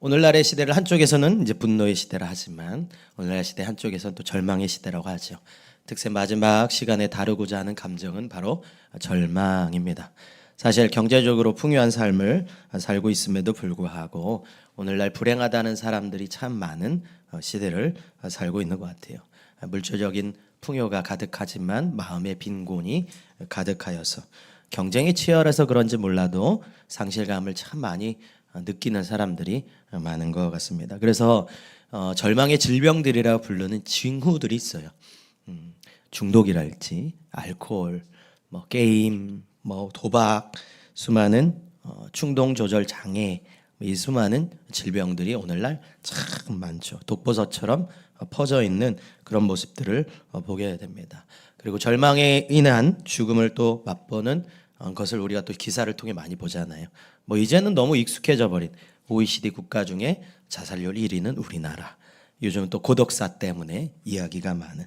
오늘날의 시대를 한쪽에서는 이제 분노의 시대라 하지만 오늘날 시대 한쪽에서는 또 절망의 시대라고 하죠. 특세 마지막 시간에 다루고자 하는 감정은 바로 절망입니다. 사실 경제적으로 풍요한 삶을 살고 있음에도 불구하고 오늘날 불행하다는 사람들이 참 많은 시대를 살고 있는 것 같아요. 물질적인 풍요가 가득하지만 마음의 빈곤이 가득하여서 경쟁이 치열해서 그런지 몰라도 상실감을 참 많이 느끼는 사람들이 많은 것 같습니다. 그래서 어, 절망의 질병들이라 부르는 징후들이 있어요. 음, 중독이랄지 알코올, 뭐 게임, 뭐 도박, 수많은 어, 충동 조절 장애, 이 수많은 질병들이 오늘날 참 많죠. 독버섯처럼 어, 퍼져 있는 그런 모습들을 어, 보게 됩니다. 그리고 절망에 인한 죽음을 또 맛보는 어, 것을 우리가 또 기사를 통해 많이 보잖아요. 뭐 이제는 너무 익숙해져 버린 OECD 국가 중에 자살률 1위는 우리나라. 요즘 또 고독사 때문에 이야기가 많은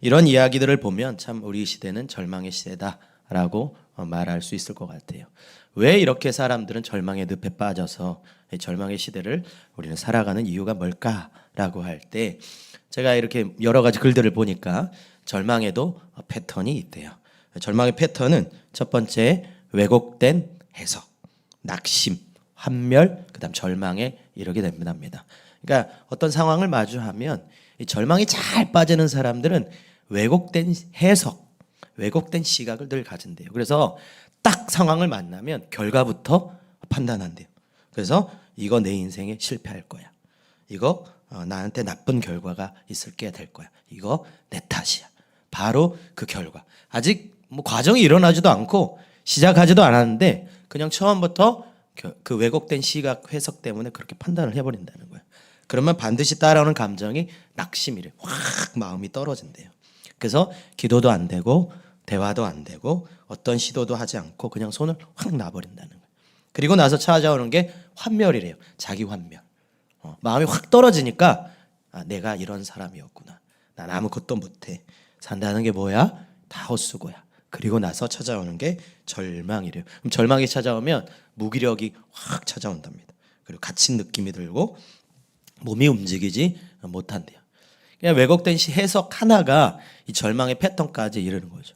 이런 이야기들을 보면 참 우리 시대는 절망의 시대다라고 어, 말할 수 있을 것 같아요. 왜 이렇게 사람들은 절망의 늪에 빠져서 이 절망의 시대를 우리는 살아가는 이유가 뭘까라고 할 때 제가 이렇게 여러 가지 글들을 보니까 절망에도 패턴이 있대요. 절망의 패턴은 첫 번째 왜곡된 해석, 낙심, 환멸, 그다음 절망에 이르게 됩니다. 그러니까 어떤 상황을 마주하면 이 절망이 잘 빠지는 사람들은 왜곡된 해석, 왜곡된 시각을 늘 가진대요. 그래서 딱 상황을 만나면 결과부터 판단한대요. 그래서 이거 내 인생에 실패할 거야. 이거 어, 나한테 나쁜 결과가 있을 게 될 거야. 이거 내 탓이야. 바로 그 결과. 아직 뭐 과정이 일어나지도 않고 시작하지도 않았는데 그냥 처음부터 그- 그 왜곡된 시각 해석 때문에 그렇게 판단을 해버린다는 거예요. 그러면 반드시 따라오는 감정이 낙심이래. 확 마음이 떨어진대요. 그래서 기도도 안 되고 대화도 안 되고 어떤 시도도 하지 않고 그냥 손을 확 놔버린다는 거예요. 그리고 나서 찾아오는 게 환멸이래요. 자기 환멸. 어, 마음이 확 떨어지니까 아, 내가 이런 사람이었구나. 난 아무것도 못해. 산다는 게 뭐야? 다 헛수고야. 그리고 나서 찾아오는 게 절망이래요. 그럼 절망이 찾아오면 무기력이 확 찾아온답니다. 그리고 갇힌 느낌이 들고 몸이 움직이지 못한대요. 그냥 왜곡된 시 해석 하나가 이 절망의 패턴까지 이르는 거죠.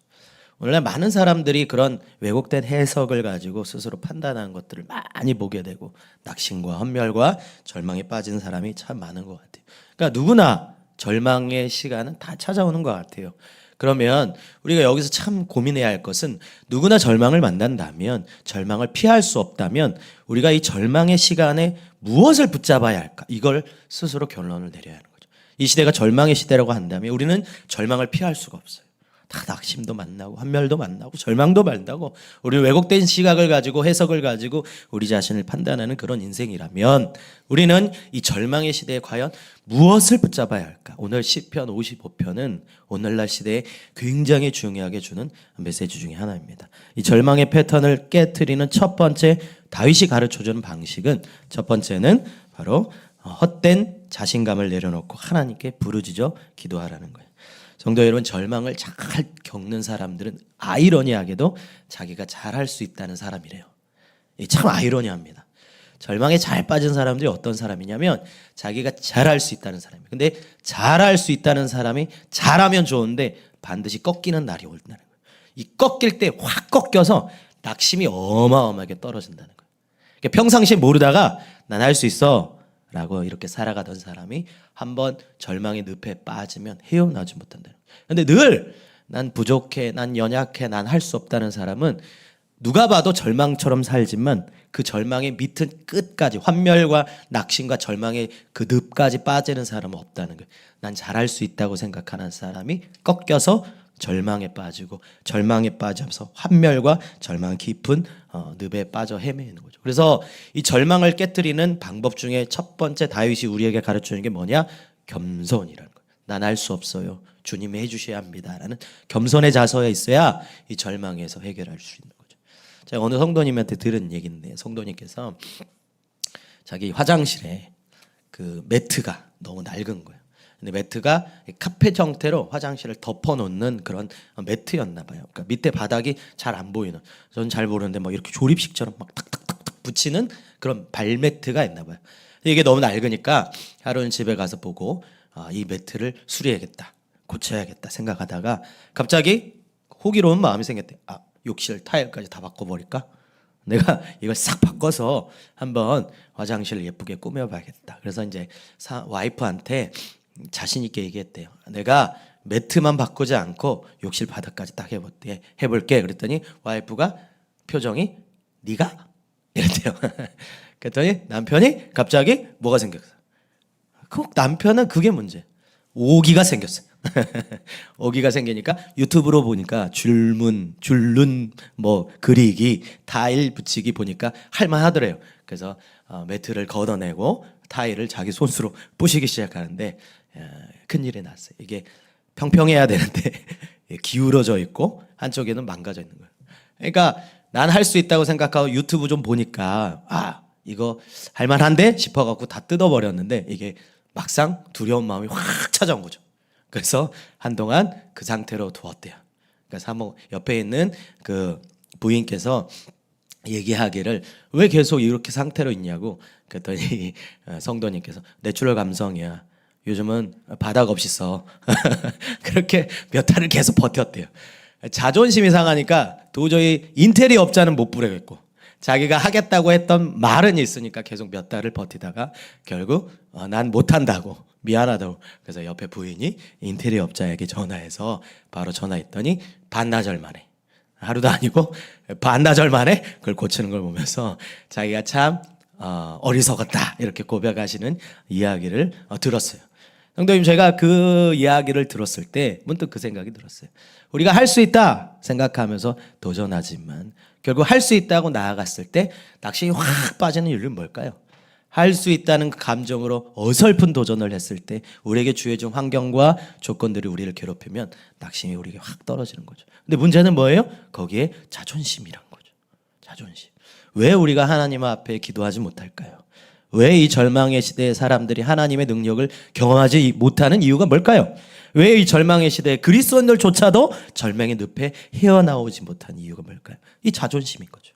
오늘날 많은 사람들이 그런 왜곡된 해석을 가지고 스스로 판단하는 것들을 많이 보게 되고 낙심과 헌멸과 절망에 빠진 사람이 참 많은 것 같아요. 그러니까 누구나 절망의 시간은 다 찾아오는 것 같아요. 그러면 우리가 여기서 참 고민해야 할 것은 누구나 절망을 만난다면 절망을 피할 수 없다면 우리가 이 절망의 시간에 무엇을 붙잡아야 할까? 이걸 스스로 결론을 내려야 하는 거죠. 이 시대가 절망의 시대라고 한다면 우리는 절망을 피할 수가 없어요. 다 낙심도 만나고 환멸도 만나고 절망도 만나고 우리 왜곡된 시각을 가지고 해석을 가지고 우리 자신을 판단하는 그런 인생이라면 우리는 이 절망의 시대에 과연 무엇을 붙잡아야 할까? 오늘 시편 55편은 오늘날 시대에 굉장히 중요하게 주는 메시지 중에 하나입니다. 이 절망의 패턴을 깨뜨리는 첫 번째 다윗이 가르쳐 주는 방식은 첫 번째는 바로 헛된 자신감을 내려놓고 하나님께 부르짖어 기도하라는 거예요. 성도 여러분 절망을 잘 겪는 사람들은 아이러니하게도 자기가 잘할 수 있다는 사람이래요. 이참 아이러니합니다. 절망에 잘 빠진 사람들이 어떤 사람이냐면 자기가 잘할 수 있다는 사람이에요. 근데 잘할 수 있다는 사람이 잘하면 좋은데 반드시 꺾이는 날이 온다는 거예요. 이 꺾일 때 확 꺾여서 낙심이 어마어마하게 떨어진다는 거예요. 그러니까 평상시에 모르다가 난 할 수 있어 라고 이렇게 살아가던 사람이 한번 절망의 늪에 빠지면 헤어나지 못한다는 거예요. 근데 늘 난 부족해, 난 연약해, 난 할 수 없다는 사람은 누가 봐도 절망처럼 살지만 그 절망의 밑은 끝까지 환멸과 낙심과 절망의 그 늪까지 빠지는 사람은 없다는 거예요. 난 잘할 수 있다고 생각하는 사람이 꺾여서 절망에 빠지고 절망에 빠져서 환멸과 절망 깊은 어, 늪에 빠져 헤매는 거죠. 그래서 이 절망을 깨뜨리는 방법 중에 첫 번째 다윗이 우리에게 가르치는 게 뭐냐? 겸손이라는 거예요. 난할수 없어요. 주님이 해주셔야 합니다라는 겸손의 자세에 있어야 이 절망에서 해결할 수 있는 거죠. 제가 어느 성도님한테 들은 얘기인데 성도님께서 자기 화장실에 그 매트가 너무 낡은 거예요. 근데 매트가 카페 형태로 화장실을 덮어놓는 그런 매트였나 봐요. 그러니까 밑에 바닥이 잘 안 보이는. 저는 잘 모르는데 막 이렇게 조립식처럼 막 탁탁탁탁 붙이는 그런 발매트가 있나 봐요. 이게 너무 낡으니까 하루는 집에 가서 보고 아, 이 매트를 수리해야겠다, 고쳐야겠다 생각하다가 갑자기 호기로운 마음이 생겼대. 아 욕실 타일까지 다 바꿔버릴까? 내가 이걸 싹 바꿔서 한번 화장실을 예쁘게 꾸며봐야겠다. 그래서 이제 사, 와이프한테 자신 있게 얘기했대요. 내가 매트만 바꾸지 않고 욕실 바닥까지 딱 해볼게. 해볼게. 그랬더니 와이프가 표정이 네가 이랬대요. 그랬더니 남편이 갑자기 뭐가 생겼어? 그 남편은 그게 문제. 오기가 생겼어요. 오기가 생기니까 유튜브로 보니까 줄문, 줄눈, 뭐 그리기, 타일 붙이기 보니까 할만하더래요. 그래서 어, 매트를 걷어내고 타일을 자기 손수로 부시기 시작하는데 어, 큰일이 났어요. 이게 평평해야 되는데 기울어져 있고 한쪽에는 망가져 있는 거예요. 그러니까 난 할 수 있다고 생각하고 유튜브 좀 보니까 아 이거 할만한데 싶어갖고 다 뜯어버렸는데 이게 막상 두려운 마음이 확 찾아온 거죠. 그래서 한동안 그 상태로 두었대요. 그러니까 사모 옆에 있는 그 부인께서 얘기하기를 왜 계속 이렇게 상태로 있냐고 그랬더니 어, 성도님께서 내추럴 감성이야. 요즘은 바닥 없이 써. 그렇게 몇 달을 계속 버텼대요. 자존심이 상하니까 도저히 인테리어 업자는 못 부르겠고 자기가 하겠다고 했던 말은 있으니까 계속 몇 달을 버티다가 결국 어, 난 못한다고 미안하다고 그래서 옆에 부인이 인테리어 업자에게 전화해서 바로 전화했더니 반나절 만에 하루도 아니고 반나절 만에 그걸 고치는 걸 보면서 자기가 참 어, 어리석었다 이렇게 고백하시는 이야기를 어, 들었어요. 성도님 제가 그 이야기를 들었을 때 문득 그 생각이 들었어요. 우리가 할 수 있다 생각하면서 도전하지만 결국 할 수 있다고 나아갔을 때 낙심이 확 빠지는 이유는 뭘까요? 할 수 있다는 그 감정으로 어설픈 도전을 했을 때 우리에게 주어진 환경과 조건들이 우리를 괴롭히면 낙심이 우리에게 확 떨어지는 거죠. 근데 문제는 뭐예요? 거기에 자존심이란 거죠. 자존심. 왜 우리가 하나님 앞에 기도하지 못할까요? 왜 이 절망의 시대에 사람들이 하나님의 능력을 경험하지 못하는 이유가 뭘까요? 왜 이 절망의 시대에 그리스도인들조차도 절망의 늪에 헤어나오지 못한 이유가 뭘까요? 이 자존심인 거죠.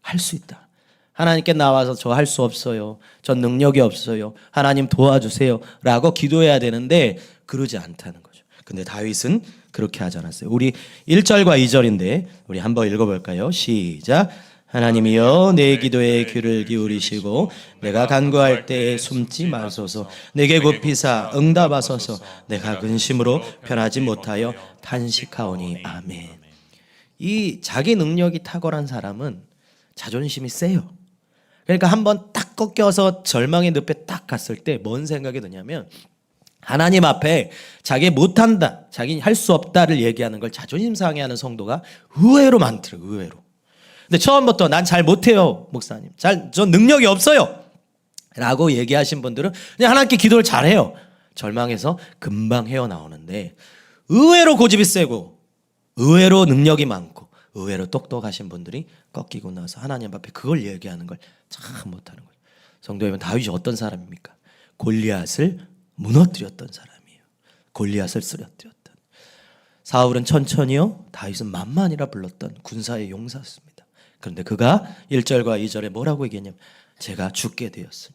할 수 있다. 하나님께 나와서 저 할 수 없어요. 전 능력이 없어요. 하나님 도와주세요. 라고 기도해야 되는데 그러지 않다는 거죠. 근데 다윗은 그렇게 하지 않았어요. 우리 1절과 2절인데 우리 한번 읽어볼까요? 시작. 하나님이여 내 기도에 귀를 기울이시고 내가 간구할 때에 숨지 마소서 내게 굽히사 응답하소서 내가 근심으로 편하지 못하여 탄식하오니 아멘. 이 자기 능력이 탁월한 사람은 자존심이 세요. 그러니까 한번 딱 꺾여서 절망의 늪에 딱 갔을 때 뭔 생각이 드냐면 하나님 앞에 자기 못한다, 자기 할 수 없다를 얘기하는 걸 자존심 상해하는 성도가 의외로 많더라고요. 의외로. 근데 처음부터 난 잘 못해요, 목사님. 잘, 전 능력이 없어요. 라고 얘기하신 분들은 그냥 하나님께 기도를 잘해요. 절망해서 금방 헤어나오는데 의외로 고집이 세고 의외로 능력이 많고 의외로 똑똑하신 분들이 꺾이고 나서 하나님 앞에 그걸 얘기하는 걸 참 못하는 거예요. 성도 여러분 다윗이 어떤 사람입니까? 골리앗을 무너뜨렸던 사람이에요. 골리앗을 쓰러뜨렸던. 사울은 천천히요, 다윗은 만만이라 불렀던 군사의 용사였습니다. 그런데 그가 1절과 2절에 뭐라고 얘기했냐면 제가 죽게 되었으니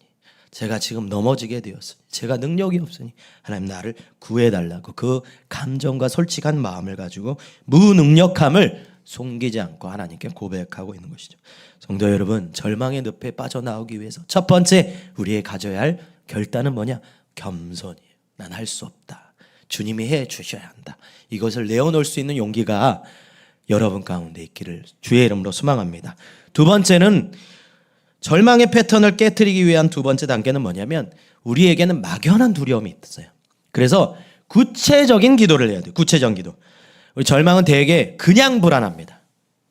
제가 지금 넘어지게 되었으니 제가 능력이 없으니 하나님 나를 구해달라고 그 감정과 솔직한 마음을 가지고 무능력함을 숨기지 않고 하나님께 고백하고 있는 것이죠. 성도 여러분, 절망의 늪에 빠져나오기 위해서 첫 번째 우리의 가져야 할 결단은 뭐냐? 겸손이에요. 난 할 수 없다. 주님이 해 주셔야 한다. 이것을 내어놓을 수 있는 용기가 여러분 가운데 있기를 주의 이름으로 소망합니다. 두 번째는 절망의 패턴을 깨뜨리기 위한 두 번째 단계는 뭐냐면 우리에게는 막연한 두려움이 있어요. 그래서 구체적인 기도를 해야 돼요. 구체적인 기도. 우리 절망은 대개 그냥 불안합니다.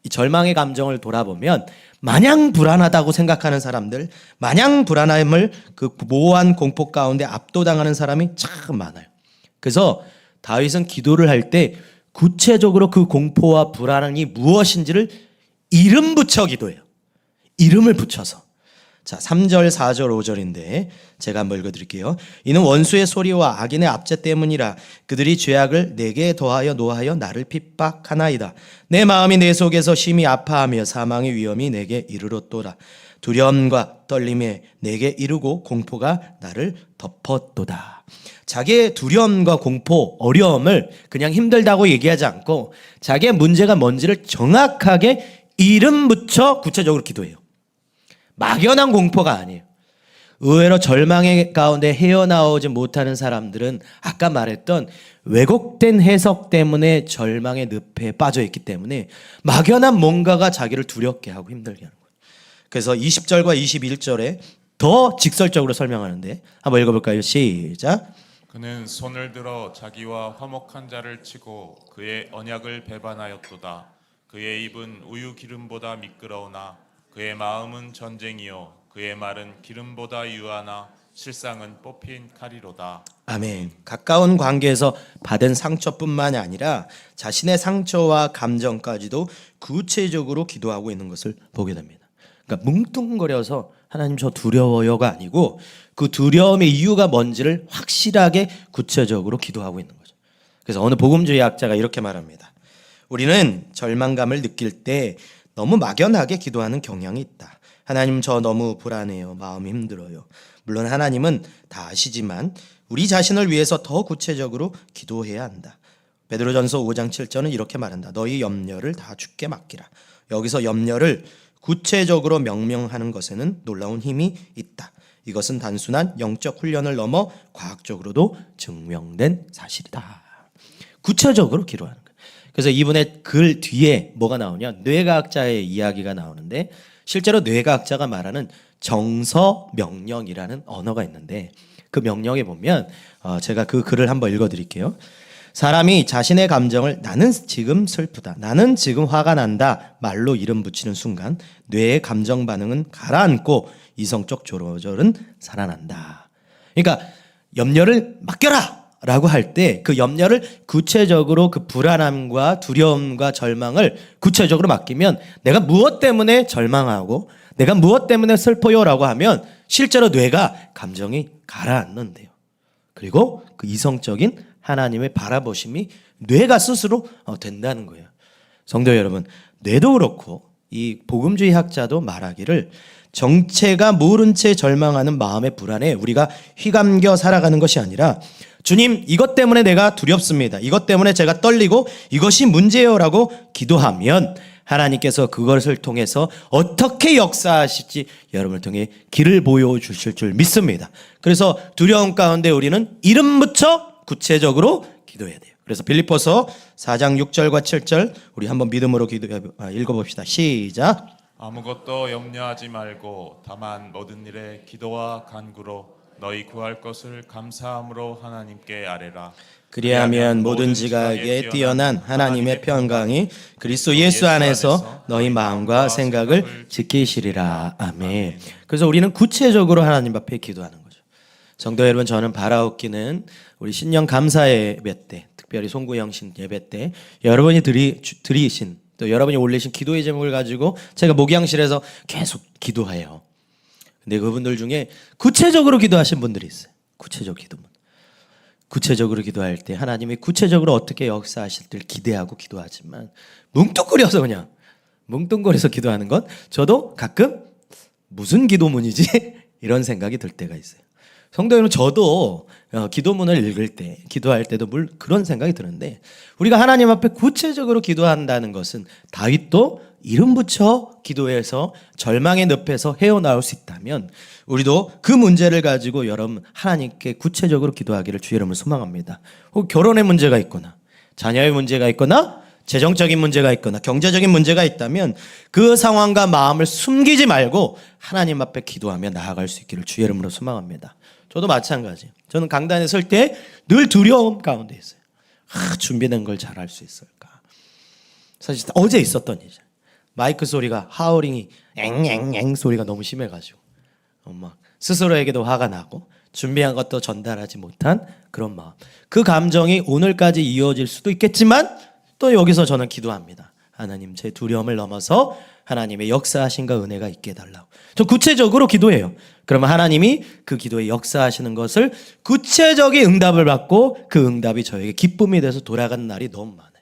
이 절망의 감정을 돌아보면 마냥 불안하다고 생각하는 사람들, 마냥 불안함을 그 모호한 공포 가운데 압도당하는 사람이 참 많아요. 그래서 다윗은 기도를 할때 구체적으로 그 공포와 불안이 무엇인지를 이름 붙여 기도해요. 이름을 붙여서. 자, 3절, 4절, 5절인데 제가 한번 읽어 드릴게요. 이는 원수의 소리와 악인의 압제 때문이라 그들이 죄악을 내게 더하여 노하여 나를 핍박하나이다. 내 마음이 내 속에서 심히 아파하며 사망의 위험이 내게 이르렀도다. 두려움과 떨림에 내게 이르고 공포가 나를 덮었도다. 자기의 두려움과 공포, 어려움을 그냥 힘들다고 얘기하지 않고 자기의 문제가 뭔지를 정확하게 이름 붙여 구체적으로 기도해요. 막연한 공포가 아니에요. 의외로 절망의 가운데 헤어나오지 못하는 사람들은 아까 말했던 왜곡된 해석 때문에 절망의 늪에 빠져 있기 때문에 막연한 뭔가가 자기를 두렵게 하고 힘들게 하는 거예요. 그래서 20절과 21절에 더 직설적으로 설명하는데 한번 읽어볼까요? 시작. 그는 손을 들어 자기와 화목한 자를 치고 그의 언약을 배반하였도다. 그의 입은 우유 기름보다 미끄러우나 그의 마음은 전쟁이요 그의 말은 기름보다 유하나 실상은 뽑힌 칼이로다. 아멘. 가까운 관계에서 받은 상처뿐만이 아니라 자신의 상처와 감정까지도 구체적으로 기도하고 있는 것을 보게 됩니다. 그러니까 뭉뚱거려서 하나님 저 두려워요가 아니고 그 두려움의 이유가 뭔지를 확실하게 구체적으로 기도하고 있는 거죠. 그래서 어느 복음주의 학자가 이렇게 말합니다. 우리는 절망감을 느낄 때 너무 막연하게 기도하는 경향이 있다. 하나님 저 너무 불안해요. 마음이 힘들어요. 물론 하나님은 다 아시지만 우리 자신을 위해서 더 구체적으로 기도해야 한다. 베드로전서 5장 7절은 이렇게 말한다. 너희 염려를 다 주께 맡기라. 여기서 염려를 구체적으로 명명하는 것에는 놀라운 힘이 있다. 이것은 단순한 영적 훈련을 넘어 과학적으로도 증명된 사실이다. 구체적으로 기도하는 거예요. 그래서 이분의 글 뒤에 뭐가 나오냐? 뇌과학자의 이야기가 나오는데 실제로 뇌과학자가 말하는 정서 명령이라는 언어가 있는데 그 명령에 보면 어, 제가 그 글을 한번 읽어 드릴게요. 사람이 자신의 감정을 나는 지금 슬프다, 나는 지금 화가 난다 말로 이름 붙이는 순간 뇌의 감정 반응은 가라앉고 이성적 조절은 살아난다. 그러니까 염려를 맡겨라! 라고 할 때 그 염려를 구체적으로 그 불안함과 두려움과 절망을 구체적으로 맡기면 내가 무엇 때문에 절망하고 내가 무엇 때문에 슬퍼요 라고 하면 실제로 뇌가 감정이 가라앉는데요. 그리고 그 이성적인 하나님의 바라보심이 뇌가 스스로 어, 된다는 거예요. 성도 여러분, 뇌도 그렇고 이 복음주의 학자도 말하기를 정체가 모른 채 절망하는 마음의 불안에 우리가 휘감겨 살아가는 것이 아니라 주님, 이것 때문에 내가 두렵습니다. 이것 때문에 제가 떨리고 이것이 문제요라고 기도하면 하나님께서 그것을 통해서 어떻게 역사하실지 여러분을 통해 길을 보여 주실 줄 믿습니다. 그래서 두려움 가운데 우리는 이름 붙여 구체적으로 기도해야 돼요. 그래서 빌립보서 4장 6절과 7절 우리 한번 믿음으로 기도 아, 읽어봅시다. 시작. 아무것도 염려하지 말고 다만 모든 일에 기도와 간구로 너희 구할 것을 감사함으로 하나님께 아뢰라. 그리하면 모든 지각에 뛰어난 하나님의 평강이 그리스도 예수 안에서 너희 마음과 생각을 지키시리라. 아멘. 그래서 우리는 구체적으로 하나님 앞에 기도하는 거죠. 성도 여러분, 저는 바라옵기는 우리 신령 감사 예배 때, 특별히 송구영 신 예배 때 여러분이 드리, 주- 드리신 또 여러분이 올리신 기도의 제목을 가지고 제가 목양실에서 계속 기도해요. 근데 그분들 중에 구체적으로 기도하신 분들이 있어요. 구체적 기도문. 구체적으로 기도할 때 하나님이 구체적으로 어떻게 역사하실 때를 기대하고 기도하지만 뭉뚱거려서 그냥 뭉뚱거려서 기도하는 건 저도 가끔 무슨 기도문이지 이런 생각이 들 때가 있어요. 성도 여러분 저도 어, 기도문을 읽을 때 기도할 때도 물 그런 생각이 드는데 우리가 하나님 앞에 구체적으로 기도한다는 것은 다윗도 이름 붙여 기도해서 절망의 늪에서 헤어나올 수 있다면 우리도 그 문제를 가지고 여러분 하나님께 구체적으로 기도하기를 주의 이름으로 소망합니다. 혹 결혼의 문제가 있거나 자녀의 문제가 있거나 재정적인 문제가 있거나 경제적인 문제가 있다면 그 상황과 마음을 숨기지 말고 하나님 앞에 기도하며 나아갈 수 있기를 주의 이름으로 소망합니다. 저도 마찬가지. 저는 강단에 설 때 늘 두려움 가운데 있어요. 아, 준비된 걸 잘할 수 있을까? 사실 어제 있었던 일이죠. 마이크 소리가 하우링이 앵앵앵 소리가 너무 심해가지고 막 스스로에게도 화가 나고 준비한 것도 전달하지 못한 그런 마음. 그 감정이 오늘까지 이어질 수도 있겠지만 또 여기서 저는 기도합니다. 하나님 제 두려움을 넘어서 하나님의 역사하신가 은혜가 있게 해달라고. 저 구체적으로 기도해요. 그러면 하나님이 그 기도에 역사하시는 것을 구체적인 응답을 받고 그 응답이 저에게 기쁨이 돼서 돌아가는 날이 너무 많아요.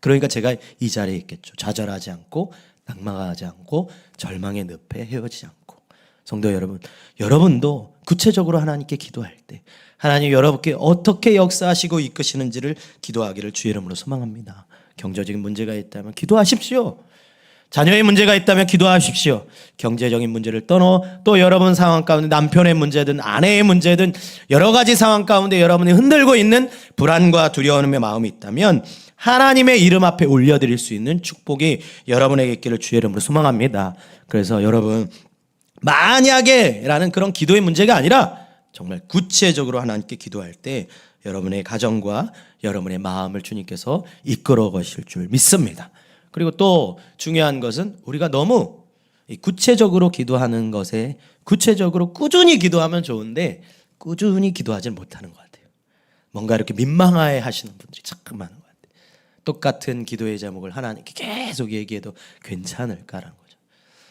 그러니까 제가 이 자리에 있겠죠. 좌절하지 않고 낭망하지 않고 절망의 늪에 헤어지지 않고 성도 여러분, 여러분도 구체적으로 하나님께 기도할 때 하나님 여러분께 어떻게 역사하시고 이끄시는지를 기도하기를 주의 이름으로 소망합니다. 경제적인 문제가 있다면 기도하십시오. 자녀의 문제가 있다면 기도하십시오. 경제적인 문제를 떠나 또 여러분 상황 가운데 남편의 문제든 아내의 문제든 여러 가지 상황 가운데 여러분이 흔들고 있는 불안과 두려움의 마음이 있다면 하나님의 이름 앞에 올려드릴 수 있는 축복이 여러분에게 있기를 주의 이름으로 소망합니다. 그래서 여러분 만약에 라는 그런 기도의 문제가 아니라 정말 구체적으로 하나님께 기도할 때 여러분의 가정과 여러분의 마음을 주님께서 이끌어 가실 줄 믿습니다. 그리고 또 중요한 것은 우리가 너무 이 구체적으로 기도하는 것에 구체적으로 꾸준히 기도하면 좋은데 꾸준히 기도하지 못하는 것 같아요. 뭔가 이렇게 민망해 하시는 분들이 참 많은 것 같아요. 똑같은 기도의 제목을 하나님께 계속 얘기해도 괜찮을까라는 거죠.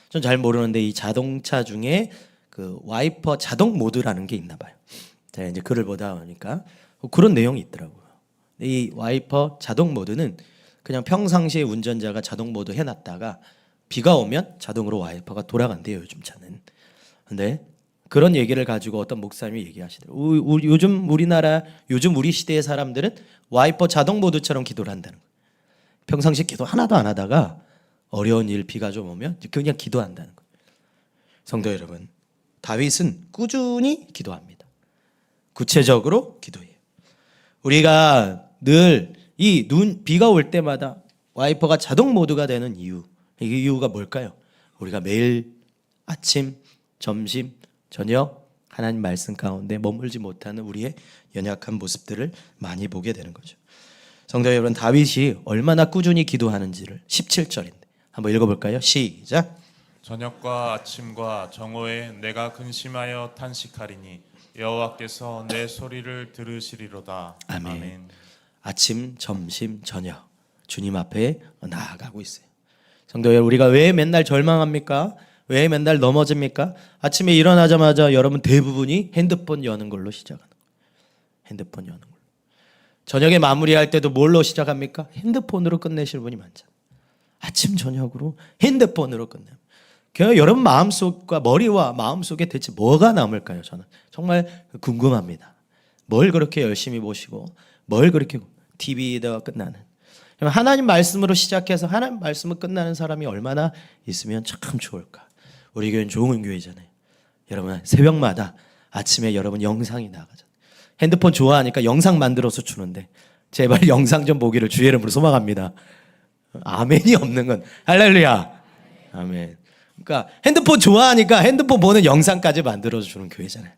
전 잘 모르는데 이 자동차 중에 그 와이퍼 자동 모드라는 게 있나 봐요. 제가 이제 글을 보다 보니까 그런 내용이 있더라고요. 이 와이퍼 자동 모드는 그냥 평상시에 운전자가 자동 모드 해놨다가 비가 오면 자동으로 와이퍼가 돌아간대요 요즘 차는. 근데 그런 얘기를 가지고 어떤 목사님이 얘기하시더라고요. 요즘 우리나라 요즘 우리 시대의 사람들은 와이퍼 자동 모드처럼 기도를 한다는 거예요. 평상시 기도 하나도 안 하다가 어려운 일 비가 좀 오면 그냥 기도한다는 거예요. 성도 여러분, 다윗은 꾸준히 기도합니다. 구체적으로 기도해요. 우리가 늘 이 눈 비가 올 때마다 와이퍼가 자동 모드가 되는 이유 이 이유가 뭘까요? 우리가 매일 아침, 점심, 저녁 하나님 말씀 가운데 머물지 못하는 우리의 연약한 모습들을 많이 보게 되는 거죠. 성도 여러분 다윗이 얼마나 꾸준히 기도하는지를 17절인데 한번 읽어볼까요? 시작. 저녁과 아침과 정오에 내가 근심하여 탄식하리니 여호와께서 내 소리를 들으시리로다. 아멘. 아 침, 점심, 저녁 주님 앞에 나아가고 있어요. 성도 여러분, 우리가 왜 맨날 절망합니까? 왜 맨날 넘어집니까? 아침에 일어나자마자 여러분 대부분이 핸드폰 여는 걸로 시작하는 거예요. 핸드폰 여는 걸로. 저녁에 마무리할 때도 뭘로 시작합니까? 핸드폰으로 끝내실 분이 많잖아요. 아침 저녁으로 핸드폰으로 끝내요. 그 여러분 마음속과 머리와 마음속에 대체 뭐가 남을까요? 저는 정말 궁금합니다. 뭘 그렇게 열심히 보시고 뭘 그렇게 TV에다가 끝나는 하나님 말씀으로 시작해서 하나님 말씀으로 끝나는 사람이 얼마나 있으면 참 좋을까. 우리 교회는 좋은 교회잖아요. 여러분 새벽마다 아침에 여러분 영상이 나가잖아요. 핸드폰 좋아하니까 영상 만들어서 주는데 제발 영상 좀 보기를 주의 이름으로 소망합니다. 아멘이 없는 건 할렐루야. 아멘. 그러니까 핸드폰 좋아하니까 핸드폰 보는 영상까지 만들어 주는 교회잖아요.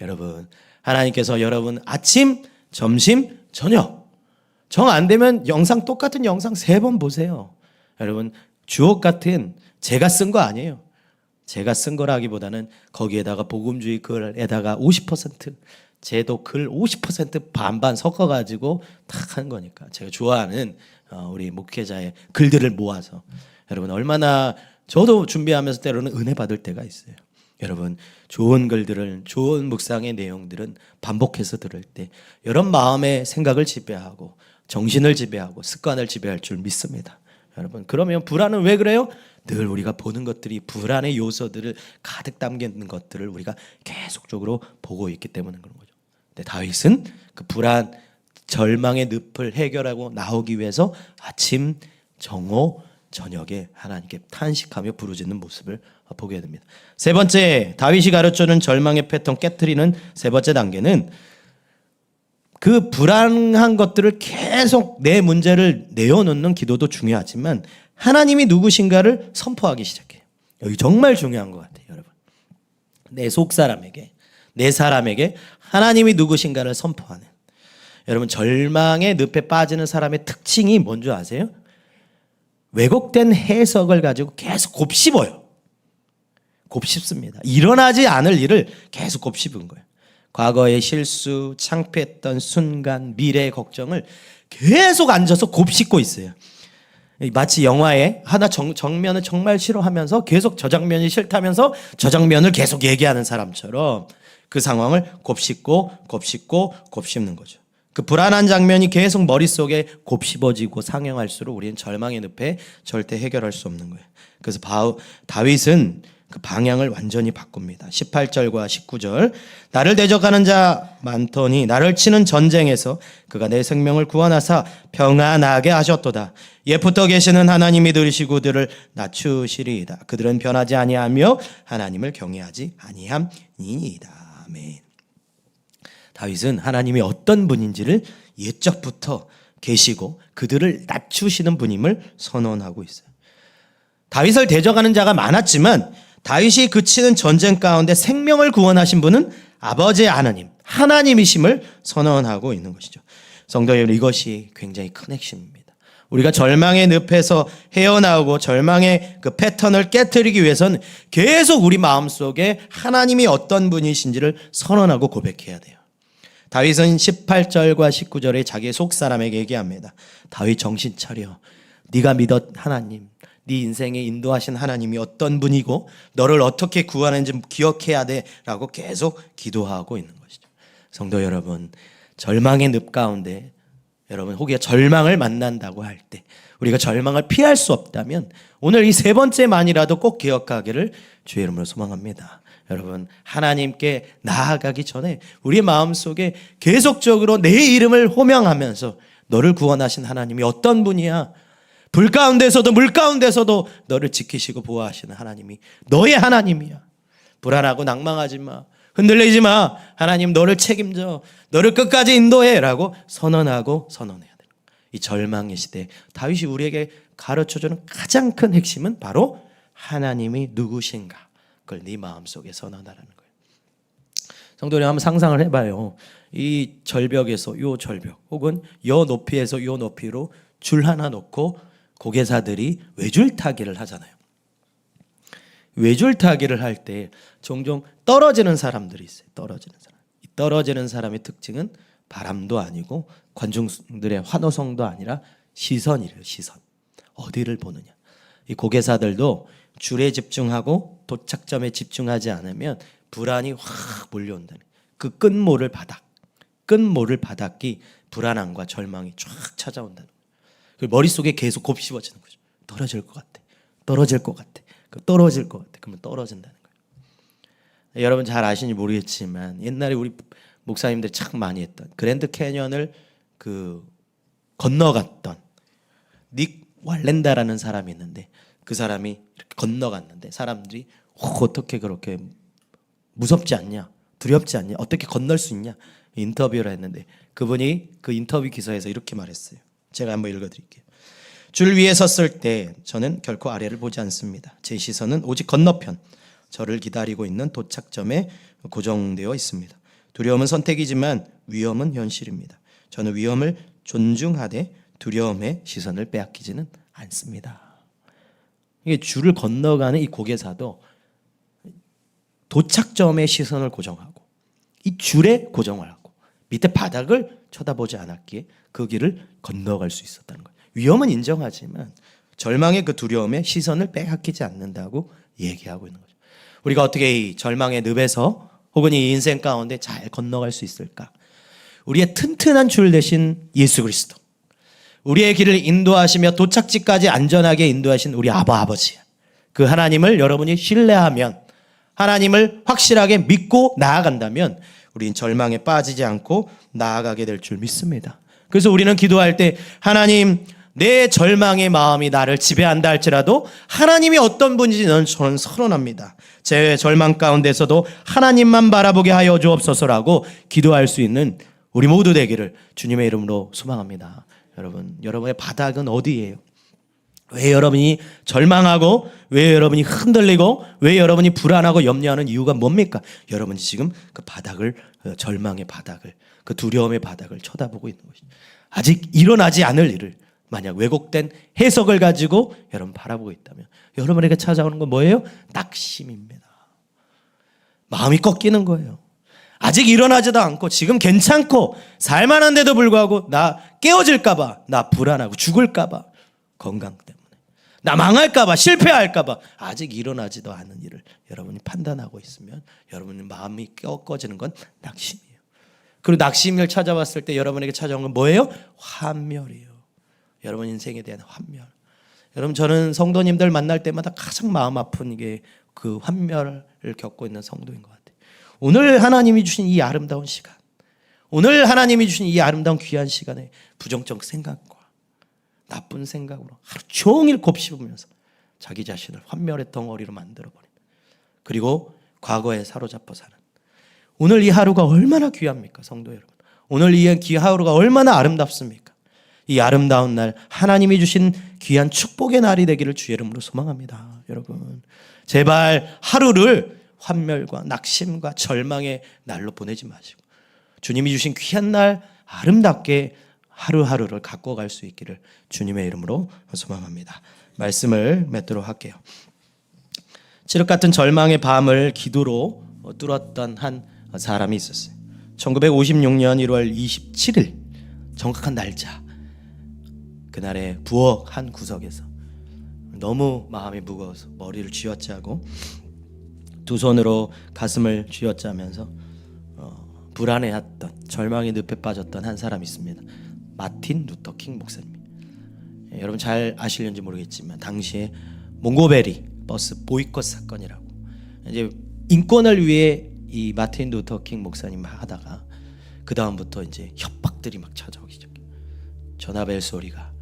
여러분 하나님께서 여러분 아침, 점심, 저녁 정안 되면 영상 똑같은 영상 세 번 보세요. 여러분 주옥 같은 제가 쓴 거 아니에요. 제가 쓴 거라기보다는 거기에다가 복음주의 글에다가 50% 제도 글 50% 반반 섞어가지고 탁한 거니까 제가 좋아하는 어, 우리 목회자의 글들을 모아서 여러분 얼마나 저도 준비하면서 때로는 은혜 받을 때가 있어요. 여러분 좋은 글들을 좋은 묵상의 내용들은 반복해서 들을 때 여러분 마음의 생각을 지배하고 정신을 지배하고 습관을 지배할 줄 믿습니다. 여러분 그러면 불안은 왜 그래요? 늘 우리가 보는 것들이 불안의 요소들을 가득 담겨 있는 것들을 우리가 계속적으로 보고 있기 때문에 그런 거죠. 근데 다윗은 그 불안 절망의 늪을 해결하고 나오기 위해서 아침 정오 저녁에 하나님께 탄식하며 부르짖는 모습을 보게 됩니다. 세 번째 다윗이 가르쳐주는 절망의 패턴 깨뜨리는 세 번째 단계는 그 불안한 것들을 계속 내 문제를 내어놓는 기도도 중요하지만 하나님이 누구신가를 선포하기 시작해요. 여기 정말 중요한 것 같아요, 여러분. 내 속 사람에게, 내 사람에게 하나님이 누구신가를 선포하는. 여러분 절망의 늪에 빠지는 사람의 특징이 뭔지 아세요? 왜곡된 해석을 가지고 계속 곱씹어요. 곱씹습니다. 일어나지 않을 일을 계속 곱씹은 거예요. 과거의 실수, 창피했던 순간, 미래의 걱정을 계속 앉아서 곱씹고 있어요. 마치 영화에 하나 정, 정면을 정말 싫어하면서 계속 저 장면이 싫다면서 저 장면을 계속 얘기하는 사람처럼 그 상황을 곱씹고 곱씹고 곱씹는 거죠. 그 불안한 장면이 계속 머릿속에 곱씹어지고 상영할수록 우리는 절망의 늪에 절대 해결할 수 없는 거예요. 그래서 바우, 다윗은 그 방향을 완전히 바꿉니다. 18절과 19절. 나를 대적하는 자 많더니 나를 치는 전쟁에서 그가 내 생명을 구원하사 평안하게 하셨도다. 예부터 계시는 하나님이 들으시고 그들을 낮추시리이다. 그들은 변하지 아니하며 하나님을 경외하지 아니함이니이다. 아멘. 다윗은 하나님이 어떤 분인지를 옛적부터 계시고 그들을 낮추시는 분임을 선언하고 있어요. 다윗을 대적하는 자가 많았지만 다윗이 그치는 전쟁 가운데 생명을 구원하신 분은 아버지 하나님, 하나님이심을 선언하고 있는 것이죠. 성도 여러분, 이것이 굉장히 큰 핵심입니다. 우리가 절망의 늪에서 헤어나오고 절망의 그 패턴을 깨뜨리기 위해서는 계속 우리 마음속에 하나님이 어떤 분이신지를 선언하고 고백해야 돼요. 다윗은 18절과 19절에 자기의 속사람에게 얘기합니다. 다윗 정신 차려. 네가 믿었 하나님, 네 인생에 인도하신 하나님이 어떤 분이고 너를 어떻게 구하는지 기억해야 돼라고 계속 기도하고 있는 것이죠. 성도 여러분, 절망의 늪 가운데 여러분 혹여 절망을 만난다고 할 때 우리가 절망을 피할 수 없다면 오늘 이 세 번째만이라도 꼭 기억하기를 주의 이름으로 소망합니다. 여러분 하나님께 나아가기 전에 우리의 마음속에 계속적으로 내 이름을 호명하면서 너를 구원하신 하나님이 어떤 분이야? 불 가운데서도 물 가운데서도 너를 지키시고 보호하시는 하나님이 너의 하나님이야. 불안하고 낭망하지 마. 흔들리지 마. 하나님 너를 책임져. 너를 끝까지 인도해라고 선언하고 선언해야 돼요. 이 절망의 시대 다윗이 우리에게 가르쳐 주는 가장 큰 핵심은 바로 하나님이 누구신가. 그걸 네 마음속에 선언하라는 거예요. 성도님 한번 상상을 해봐요. 이 절벽에서 요 절벽 혹은 요 높이에서 요 높이로 줄 하나 놓고 고개사들이 외줄 타기를 하잖아요. 외줄 타기를 할 때 종종 떨어지는 사람들이 있어요. 떨어지는 사람. 이 떨어지는 사람의 특징은 바람도 아니고 관중들의 환호성도 아니라 시선이래요. 시선. 어디를 보느냐. 이 고개사들도 줄에 집중하고 도착점에 집중하지 않으면 불안이 확 몰려온다는 그 끝모를 바닥. 끝모를 바닥이 불안함과 절망이 쫙 찾아온다는 거예요. 머릿속에 계속 곱씹어지는 거죠. 떨어질 것 같아. 떨어질 것 같아. 그 떨어질 것 같아. 그러면 떨어진다는 거예요. 여러분 잘 아시는지 모르겠지만 옛날에 우리 목사님들이 참 많이 했던 그랜드 캐년을 그 건너갔던 닉 왈렌다라는 사람이 있는데 그 사람이 이렇게 건너갔는데 사람들이 어, 어떻게 그렇게 무섭지 않냐? 두렵지 않냐? 어떻게 건널 수 있냐? 인터뷰를 했는데 그분이 그 인터뷰 기사에서 이렇게 말했어요. 제가 한번 읽어드릴게요 줄 위에 섰을 때 저는 결코 아래를 보지 않습니다. 제 시선은 오직 건너편 저를 기다리고 있는 도착점에 고정되어 있습니다. 두려움은 선택이지만 위험은 현실입니다. 저는 위험을 존중하되 두려움의 시선을 빼앗기지는 않습니다 이게 줄을 건너가는 이 고개사도 도착점의 시선을 고정하고 이 줄에 고정을 하고 밑에 바닥을 쳐다보지 않았기에 그 길을 건너갈 수 있었다는 거예요. 위험은 인정하지만 절망의 그 두려움에 시선을 빼앗기지 않는다고 얘기하고 있는 거죠. 우리가 어떻게 이 절망의 늪에서 혹은 이 인생 가운데 잘 건너갈 수 있을까? 우리의 튼튼한 줄 대신 예수 그리스도. 우리의 길을 인도하시며 도착지까지 안전하게 인도하신 우리 아바 아버지. 그 하나님을 여러분이 신뢰하면 하나님을 확실하게 믿고 나아간다면 우린 절망에 빠지지 않고 나아가게 될 줄 믿습니다. 그래서 우리는 기도할 때 하나님 내 절망의 마음이 나를 지배한다 할지라도 하나님이 어떤 분인지 는 저는 선언합니다. 제 절망 가운데서도 하나님만 바라보게 하여 주옵소서라고 기도할 수 있는 우리 모두 되기를 주님의 이름으로 소망합니다. 여러분, 여러분의 바닥은 어디예요? 왜 여러분이 절망하고 왜 여러분이 흔들리고 왜 여러분이 불안하고 염려하는 이유가 뭡니까? 여러분이 지금 그 바닥을 어, 절망의 바닥을 그 두려움의 바닥을 쳐다보고 있는 것이죠. 아직 일어나지 않을 일을 만약 왜곡된 해석을 가지고 여러분 바라보고 있다면 여러분에게 찾아오는 건 뭐예요? 낙심입니다. 마음이 꺾이는 거예요. 아직 일어나지도 않고 지금 괜찮고 살만한데도 불구하고 나 깨어질까봐 나 불안하고 죽을까봐 건강 때문에 나 망할까봐 실패할까봐 아직 일어나지도 않은 일을 여러분이 판단하고 있으면 여러분의 마음이 꺾어지는 건 낙심이에요. 그리고 낙심을 찾아왔을 때 여러분에게 찾아온 건 뭐예요? 환멸이에요. 여러분 인생에 대한 환멸. 여러분 저는 성도님들 만날 때마다 가장 마음 아픈 게 그 환멸을 겪고 있는 성도인 것 같아요. 오늘 하나님이 주신 이 아름다운 시간, 오늘 하나님이 주신 이 아름다운 귀한 시간에 부정적 생각과 나쁜 생각으로 하루 종일 곱씹으면서 자기 자신을 환멸의 덩어리로 만들어 버립니다. 그리고 과거에 사로잡혀 사는 오늘 이 하루가 얼마나 귀합니까, 성도 여러분? 오늘 이귀 하루가 얼마나 아름답습니까? 이 아름다운 날 하나님이 주신 귀한 축복의 날이 되기를 주의 이름으로 소망합니다. 여러분. 제발 하루를 환멸과 낙심과 절망의 날로 보내지 마시고 주님이 주신 귀한 날 아름답게 하루하루를 갖고 갈 수 있기를 주님의 이름으로 소망합니다. 말씀을 맺도록 할게요. 칠흑 같은 절망의 밤을 기도로 뚫었던 한 사람이 있었어요. 1956년 1월 27일 정확한 날짜 그날에 부엌 한 구석에서 너무 마음이 무거워서 머리를 쥐어짜고 두 손으로 가슴을 쥐어짜면서 어, 불안해했던 절망의 늪에 빠졌던 한 사람이 있습니다. 마틴 루터 킹 목사님. 예, 여러분 잘 아실는지 모르겠지만 당시에 몽고베리 버스 보이콧 사건이라고 이제 인권을 위해 이 마틴 루터 킹 목사님 하다가 그 다음부터 이제 협박들이 막 찾아오기 시작해. 전화벨 소리가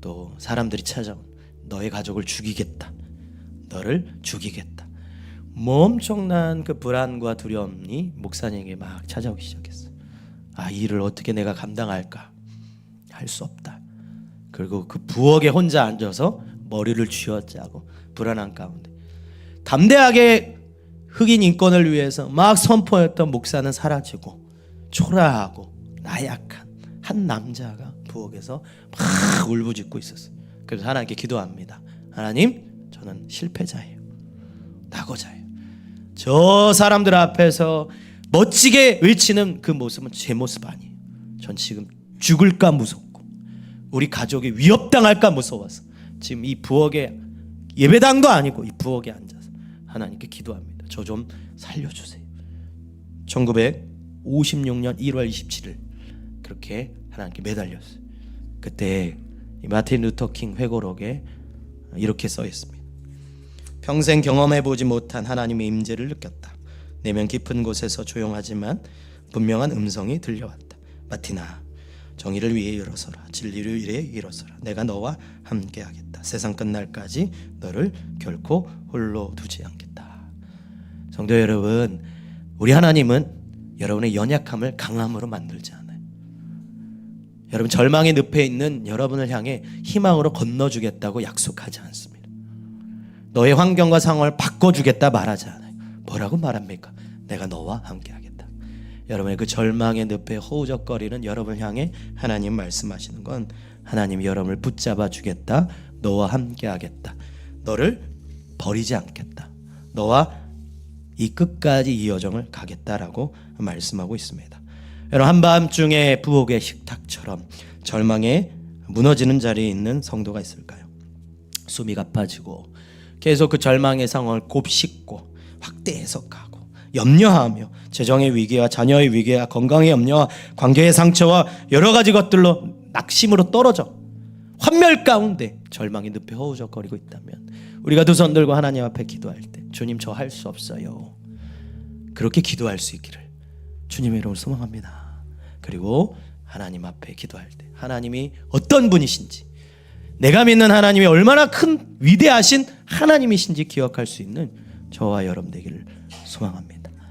또 사람들이 찾아온 너의 가족을 죽이겠다. 너를 죽이겠다. 뭐 엄청난 그 불안과 두려움이 목사님에게 막 찾아오기 시작했어. 아, 이 일을 어떻게 내가 감당할까? 할 수 없다. 그리고 그 부엌에 혼자 앉아서 머리를 쥐어짜고 불안한 가운데 담대하게 흑인 인권을 위해서 막 선포했던 목사는 사라지고 초라하고 나약한 한 남자가 부엌에서 막 울부짖고 있었어요. 그래서 하나님께 기도합니다. 하나님, 저는 실패자예요. 낙오자예요. 저 사람들 앞에서 멋지게 외치는 그 모습은 제 모습 아니에요. 전 지금 죽을까 무섭고 우리 가족이 위협당할까 무서워서 지금 이 부엌에 예배당도 아니고 이 부엌에 앉아서 하나님께 기도합니다. 저 좀 살려주세요. 1956년 1월 27일 그렇게 하나님께 매달렸어요. 그때 이 마틴 루터 킹 회고록에 이렇게 써 있습니다. 평생 경험해 보지 못한 하나님의 임재를 느꼈다. 내면 깊은 곳에서 조용하지만 분명한 음성이 들려왔다. 마티나, 정의를 위해 일어서라. 진리를 위해 일어서라. 내가 너와 함께하겠다. 세상 끝날까지 너를 결코 홀로 두지 않겠다. 성도 여러분, 우리 하나님은 여러분의 연약함을 강함으로 만들지 않아요. 여러분 절망의 늪에 있는 여러분을 향해 희망으로 건너주겠다고 약속하지 않습니다. 너의 환경과 상황을 바꿔주겠다 말하지 않아요. 뭐라고 말합니까? 내가 너와 함께하겠다. 여러분의 그 절망의 늪에 허우적거리는 여러분을 향해 하나님 말씀하시는 건 하나님이 여러분을 붙잡아 주겠다. 너와 함께하겠다. 너를 버리지 않겠다. 너와 이 끝까지 이 여정을 가겠다라고 말씀하고 있습니다. 여러분 한밤중에 부엌의 식탁처럼 절망에 무너지는 자리에 있는 성도가 있을까요? 숨이 가빠지고 계속 그 절망의 상황을 곱씹고 확대 해석하고 염려하며 재정의 위기와 자녀의 위기와 건강의 염려와 관계의 상처와 여러 가지 것들로 낙심으로 떨어져 환멸 가운데 절망의 늪에 허우적거리고 있다면 우리가 두 손 들고 하나님 앞에 기도할 때 주님 저 할 수 없어요. 그렇게 기도할 수 있기를 주님의 이름으로 소망합니다. 그리고 하나님 앞에 기도할 때 하나님이 어떤 분이신지 내가 믿는 하나님이 얼마나 큰 위대하신 하나님이신지 기억할 수 있는 저와 여러분 되기를 소망합니다.